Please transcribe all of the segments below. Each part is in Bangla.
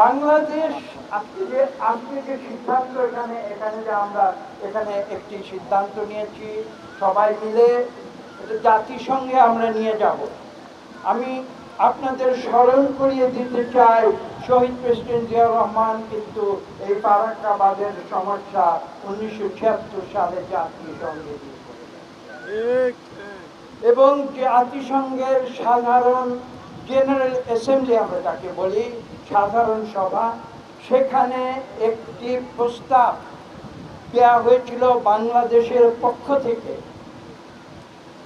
বাংলাদেশ আজকে যে আজকে যে সিদ্ধান্ত এখানে এখানে যে আমরা, এখানে একটি সিদ্ধান্ত নিয়েছি, সবাই মিলে জাতিসংঘে আমরা নিয়ে যাব। আমি আপনাদের স্মরণ করিয়ে দিতে চাই, শহীদ প্রেসিডেন্ট জিয়াউর রহমান কিন্তু এই ফারাক্কাবাদের সমস্যা উনিশশো ছিয়াত্তর সালে জাতিসংঘে এবং জাতিসংঘের সাধারণ জেনারেল অ্যাসেম্বলি আমরা তাকে বলি সাধারণ সভা, সেখানে একটি প্রস্তাব দেওয়া হয়েছিল বাংলাদেশের পক্ষ থেকে।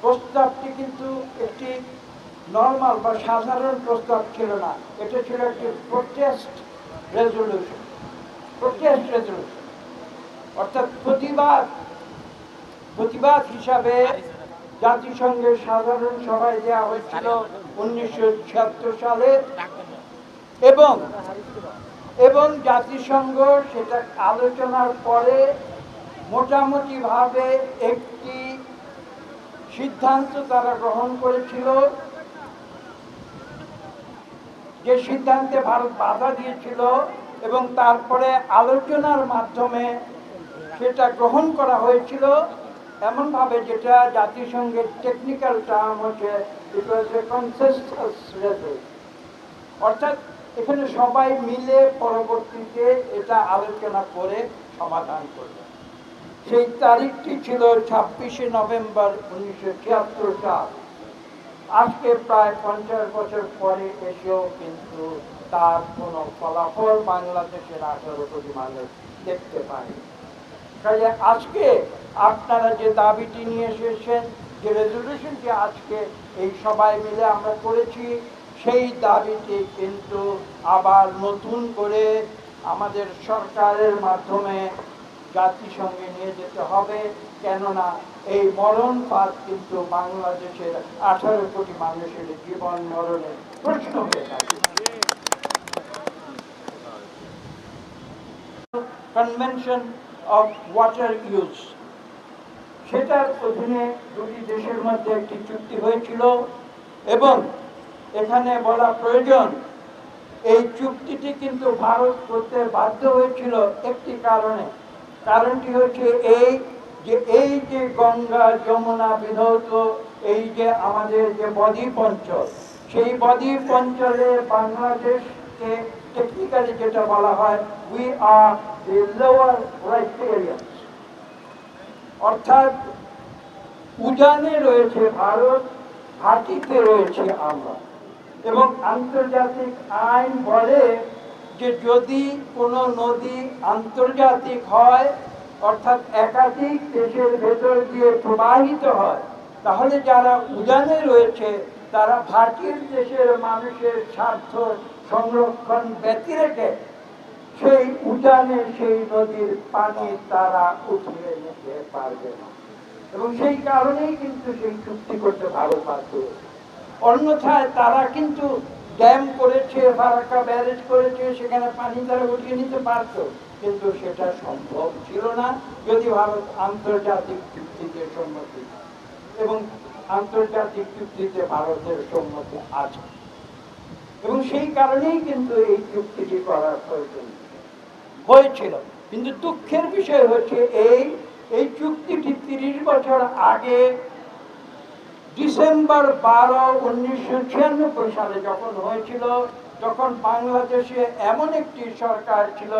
প্রস্তাবটি কিন্তু একটি নর্মাল বা সাধারণ প্রস্তাব ছিল না। এটা ছিল একটি প্রোটেস্ট রেজলিউশন প্রোটেস্ট রেজলিউশন অর্থাৎ প্রতিবাদ প্রতিবাদ হিসাবে জাতিসংঘের সাধারণ সভায় দেওয়া হয়েছিল উনিশশো ছিয়াত্তর সালে এবং এবং জাতিসংঘ সেটা আলোচনার পরে মোটামুটি ভাবে একটি সিদ্ধান্ত তারা গ্রহণ করেছিল যে সিদ্ধান্তে ভারত বাধা দিয়েছিল এবং তারপরে আলোচনার মাধ্যমে সেটা গ্রহণ করা হয়েছিল। এমনভাবে যেটা জাতিসংঘের টেকনিক্যাল টার্ম হচ্ছে অর্থাৎ এখানে সবাই মিলে পরবর্তীতে এটা আলোচনা করে সমাধান করবে। সেই তারিখটি ছিল ছাব্বিশে নভেম্বর উনিশশো ছিয়াত্তর সাল। আজকে প্রায় পঞ্চাশ বছর পরে এসেও কিন্তু তার কোনো ফলাফল বাংলাদেশের আঠারো কোটি মানুষ দেখতে পায় কাজে আজকে আপনারা যে দাবিটি নিয়ে এসেছেন, যে রেজলিউশনটি আজকে এই সবাই মিলে আমরা করেছি সেই দাবিটি কিন্তু আবার নতুন করে আমাদের সরকারের মাধ্যমে জাতিসংঘে নিয়ে যেতে হবে। কেননা এই মরণ ফাঁদ কিন্তু বাংলাদেশের আঠারো কোটি মানুষের জীবন মরণের প্রশ্ন হয়ে থাকে। কনভেনশন অফ ওয়াটার ইউজ সেটার অধীনে দুটি দেশের মধ্যে একটি চুক্তি হয়েছিল এবং এখানে বলা প্রয়োজন, এই চুক্তিটি কিন্তু ভারত করতে বাধ্য হয়েছিল একটি কারণে। কারণটি হচ্ছে এই যে এই যে গঙ্গা যমুনা বিধৌত, এই যে আমাদের যে বদ্বীপ অঞ্চল, সেই বদ্বীপ অঞ্চলে বাংলাদেশকে টেকনিক্যালি যেটা বলা হয় উই আর দি লোয়ার রাইটেরিয়ান অর্থাৎ উজানে রয়েছে ভারত, ঘাটিতে রয়েছে আমরা। এবং আন্তর্জাতিক আইন বলে যে যদি কোনো নদী আন্তর্জাতিক হয়, অর্থাৎ একাধিক দেশের ভেতর দিয়ে প্রবাহিত হয়, তাহলে যারা উজানে রয়েছে, তারা ভাটির দেশের মানুষের স্বার্থ সংরক্ষণ ব্যতি রেখে সেই উজানে সেই নদীর পানি তারা উঠিয়ে নিতে পারবে না এবং সেই কারণেই কিন্তু সেই চুক্তি করতে বাধ্য হয়েছে। অন্যথায় তারা কিন্তু ড্যাম করেছে, ফারাক্কা ব্যারেজ করেছে, সেখানে পানি তারা উঠিয়ে নিতে পারত। কিন্তু সেটা সম্ভব ছিল না, যদি ভারত আন্তর্জাতিক চুক্তিতে সম্মতি এবং আন্তর্জাতিক চুক্তিতে ভারতের সম্মতি আছে। এবং সেই কারণেই কিন্তু এই চুক্তিটি করার প্রয়োজন। হয়েছিল। কিন্তু দুঃখের বিষয় হচ্ছে এই এই চুক্তিটি তিরিশ বছর আগে ডিসেম্বর বারো উনিশশো ছিয়ানব্বই সালে যখন হয়েছিল তখন বাংলাদেশে এমন একটি সরকার ছিল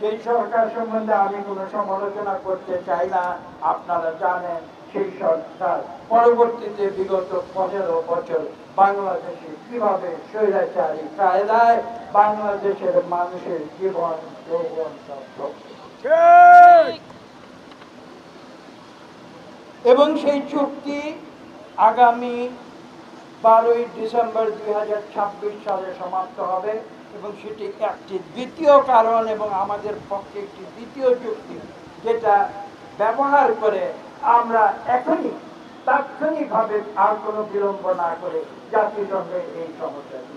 যেই সরকার সম্বন্ধে আমি কোনো সমালোচনা করতে চাই না আপনারা জানেন সেই সরকার। পরবর্তীতে বিগত পনেরো বছর বাংলাদেশে কীভাবে স্বৈরাচারী কায়দায় বাংলাদেশের মানুষের জীবন যৌবন এবং সেই চুক্তি আগামী বারোই ডিসেম্বর দুই হাজার ছাব্বিশ সালে সমাপ্ত হবে এবং সেটি একটি দ্বিতীয় কারণ এবং আমাদের পক্ষে একটি দ্বিতীয় চুক্তি, যেটা ব্যবহার করে আমরা এখনই তাৎক্ষণিকভাবে আর কোনো বিলম্ব না করে জাতিসংঘের এই সমস্যাটি